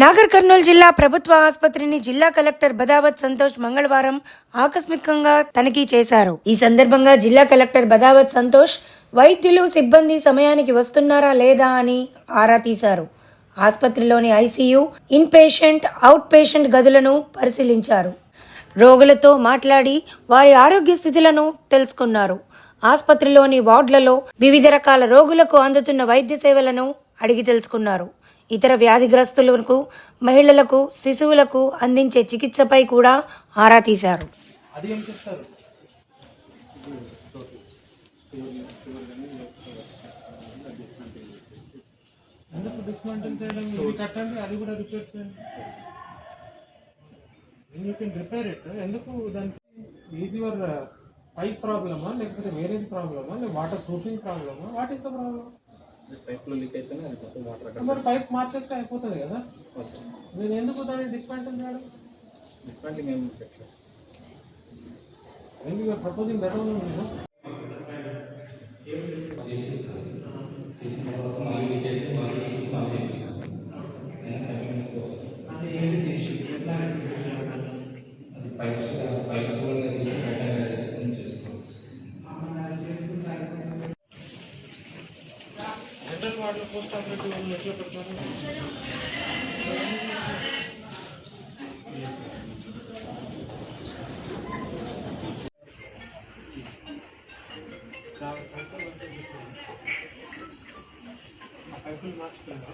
నాగర్ కర్నూలు జిల్లా ప్రభుత్వ ఆసుపత్రిని జిల్లా కలెక్టర్ బదావత్ సంతోష్ మంగళవారం ఆకస్మికంగా తనిఖీ చేశారు. ఈ సందర్భంగా జిల్లా కలెక్టర్ బదావత్ సంతోష్ వైద్యులు సిబ్బంది సమయానికి వస్తున్నారా లేదా అని ఆరా తీశారు. ఆసుపత్రిలోని ICU inpatient out patient గదులను పరిశీలించారు. రోగులతో మాట్లాడి వారి ఆరోగ్య స్థితులను తెలుసుకున్నారు. ఆసుపత్రిలోని వార్డులలో వివిధ రకాల రోగులకు అందుతున్న వైద్య సేవలను అడిగి తెలుసుకున్నారు. ఇతర వ్యాధిగ్రస్తులకు మహిళలకు శిశువులకు అందించే చికిత్సపై కూడా ఆరా తీశారు. ఎందుకు దానికి? పైప్ ప్రాబ్లమా లేకపోతే వేరేది ప్రాబ్లమా లేదా వాటర్ ప్రూఫింగ్ ప్రాబ్లమా వాట్ ఈస్ ద ప్రాబ్లమ్ పైప్లో లీక్ అయితేనే అది మొత్తం వాటర్ అక్కడ మరి పైప్ మార్చేస్తే అయిపోతుంది కదా నేను ఎందుకు దాన్ని డిస్మాంటిల్ చేయడం డిస్మాంటింగ్ ఏం పెట్టలేదు ఎందుకు యూఆర్ ప్రపోజింగ్ దట్ ఓన్లీ నేను పైప్స్ పైప్స్ సెంట్రల్ వార్డులో పోస్ట్ ఆపరేటివ్ వాళ్ళు ఎట్లా పెడతారు పైపులు మార్చుకున్నా